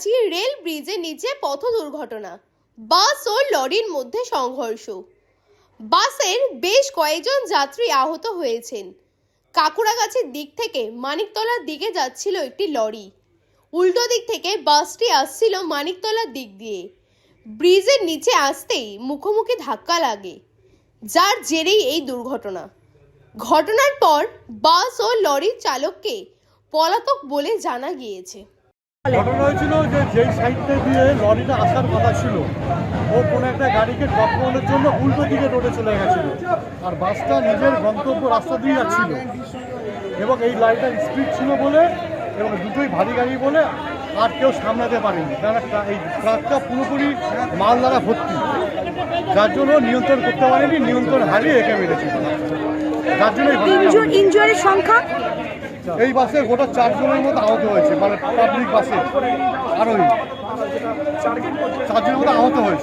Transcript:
কাছাকাছি রেল ব্রিজের নিচে পথ দুর্ঘটনা। বাস ও লরির মধ্যে সংঘর্ষ। বাসের বেশ কয়েকজন যাত্রী আহত হয়েছেন। কাকুরাগাছির দিক থেকে মানিকতলার দিকে যাচ্ছিল একটি লরি। উল্টো দিক থেকে বাসটি আসছিল মানিকতলার দিক দিয়ে। ব্রিজের নিচে আসতেই মুখোমুখি ধাক্কা লাগে, যার জেরেই এই দুর্ঘটনা। ঘটনার পর বাস ও লরির চালককে পলাতক বলে জানা গিয়েছে। ঘটনা হয়েছিল যে যেই সাইডটা দিয়ে লরিটা আসার কথা ছিল, ও কোনো একটা গাড়িকে ড্রপ করানোর জন্য উল্টো দিকে রোডে চলে গেছিল। আর বাসটা নিজের গন্তব্য রাস্তা দিয়ে যাচ্ছিল। এবং এই লাইনটা স্পিড ছিল বলে এবং দুটোই ভারী গাড়ি বলে আর কেউ সামলাতে পারেনি। কারণ এই ট্রাকটা পুরোপুরি মাল দ্বারা ভর্তি। যার জন্য নিয়ন্ত্রণ করতে পারেনি, নিয়ন্ত্রণ হারিয়ে একে মেরেছে ইনজুরির সংখ্যা? এই বাসে গোটা চারজনের মতো আহত হয়েছে মানে পাবলিক বাসে আরোহী। চারজনের মতো আহত হয়েছে।